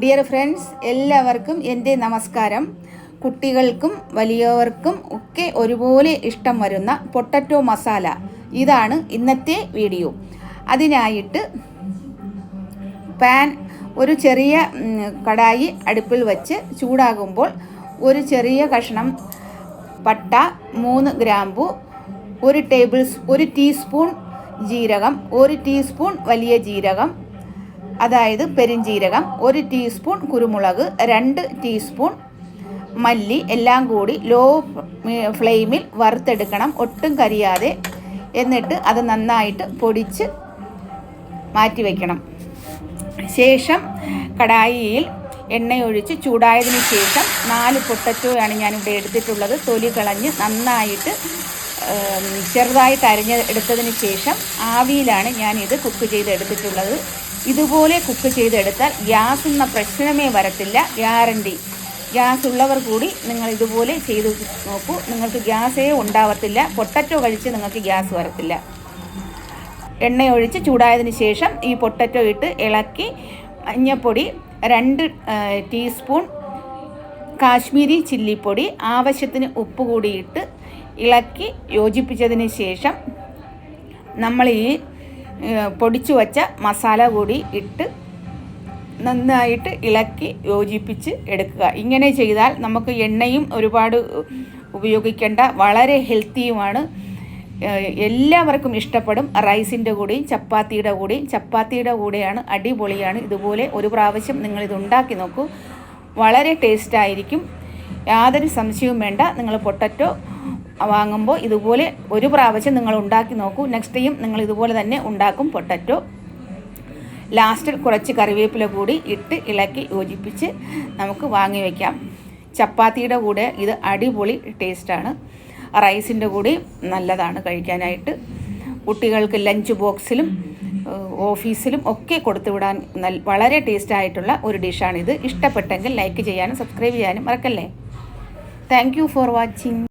Dear friends എല്ലാവർക്കും എന്റെ നമസ്കാരം. കുട്ടികൾക്കും വലിയവർക്കും ഒക്കെ ഒരുപോലെ ഇഷ്ടം വരുന്ന പൊട്ടറ്റോ മസാല. ഇതാണ് ഇന്നത്തെ വീഡിയോ. അതിനായിട്ട് പാൻ ഒരു ചെറിയ കടായി അടുപ്പിൽ വച്ച് ചൂടാകുമ്പോൾ ഒരു ചെറിയ കഷ്ണം പട്ട മൂന്ന് ഗ്രാമ്പു ഒരു ടേബിൾ ഒരു ടീസ്പൂൺ ജീരകം ഒരു ടീസ്പൂൺ വലിയ ജീരകം അതായത് പെരിഞ്ജീരകം ഒരു ടീസ്പൂൺ കുരുമുളക് രണ്ട് ടീസ്പൂൺ മല്ലി എല്ലാം കൂടി ലോ ഫ്ലെയിമിൽ വറുത്തെടുക്കണം. ഒട്ടും കരിയാതെ. എന്നിട്ട് അത് നന്നായിട്ട് പൊടിച്ച് മാറ്റി വയ്ക്കണം ശേഷം കടായിയിൽ എണ്ണയൊഴിച്ച് ചൂടായതിനു ശേഷം നാല് പൊട്ടറ്റോയാണ് ഞാനിവിടെ എടുത്തിട്ടുള്ളത്. തൊലി കളഞ്ഞ് നന്നായിട്ട് ചെറുതായിട്ട് അരിഞ്ഞ് എടുത്തതിന് ശേഷം ആവിയിലാണ് ഞാൻ ഇത് കുക്ക് ചെയ്ത് എടുത്തിട്ടുള്ളത്. ഇതുപോലെ കുക്ക് ചെയ്തെടുത്താൽ ഗ്യാസ് എന്ന പ്രശ്നമേ വരത്തില്ല ഗ്യാരണ്ടി. ഗ്യാസ് ഉള്ളവർ കൂടി നിങ്ങൾ ഇതുപോലെ ചെയ്ത് നോക്കൂ. നിങ്ങൾക്ക് ഗ്യാസേ ഉണ്ടാവത്തില്ല പൊട്ടറ്റോ കഴിച്ച് നിങ്ങൾക്ക് ഗ്യാസ് വരത്തില്ല. എണ്ണയൊഴിച്ച് ചൂടായതിന് ശേഷം ഈ പൊട്ടറ്റോ ഇട്ട് ഇളക്കി മഞ്ഞപ്പൊടി രണ്ട് ടീസ്പൂൺ കാശ്മീരി ചില്ലിപ്പൊടി ആവശ്യത്തിന് ഉപ്പ് കൂടിയിട്ട് ഇളക്കി യോജിപ്പിച്ചതിന് ശേഷം നമ്മൾ ഈ പൊടിച്ചു വച്ച മസാല കൂടി ഇട്ട് നന്നായിട്ട് ഇളക്കി യോജിപ്പിച്ച് എടുക്കുക. ഇങ്ങനെ ചെയ്താൽ നമുക്ക് എണ്ണയും ഒരുപാട് ഉപയോഗിക്കേണ്ട വളരെ ഹെൽത്തിയുമാണ്. എല്ലാവർക്കും ഇഷ്ടപ്പെടും റൈസിന്റെ കൂടെയും ചപ്പാത്തിയുടെ കൂടെയും. ചപ്പാത്തിയുടെ കൂടെയാണ് അടിപൊളിയാണ്. ഇതുപോലെ ഒരു പ്രാവശ്യം നിങ്ങളിത് ഉണ്ടാക്കി നോക്കൂ. വളരെ ടേസ്റ്റ് ആയിരിക്കും യാതൊരു സംശയവും വേണ്ട. നിങ്ങൾ പൊട്ടറ്റോ വാങ്ങുമ്പോൾ ഇതുപോലെ ഒരു പ്രാവശ്യം നിങ്ങൾ ഉണ്ടാക്കി നോക്കൂ. നെക്സ്റ്റ് ടൈം നിങ്ങൾ ഇതുപോലെ തന്നെ ഉണ്ടാക്കും പൊട്ടറ്റോ. ലാസ്റ്റിൽ കുറച്ച് കറിവേപ്പില കൂടി ഇട്ട് ഇളക്കി യോജിപ്പിച്ച് നമുക്ക് വാങ്ങി വയ്ക്കാം ചപ്പാത്തിയുടെ കൂടെ ഇത് അടിപൊളി ടേസ്റ്റാണ് റൈസിന്റെ കൂടി നല്ലതാണ് കഴിക്കാനായിട്ട്. കുട്ടികൾക്ക് ലഞ്ച് ബോക്സിലും ഓഫീസിലും ഒക്കെ കൊടുത്തു വിടാൻ വളരെ ടേസ്റ്റ് ആയിട്ടുള്ള ഒരു ഡിഷാണിത്. ഇഷ്ടപ്പെട്ടെങ്കിൽ ലൈക്ക് ചെയ്യാനും സബ്സ്ക്രൈബ് ചെയ്യാനും മറക്കല്ലേ? Thank for watching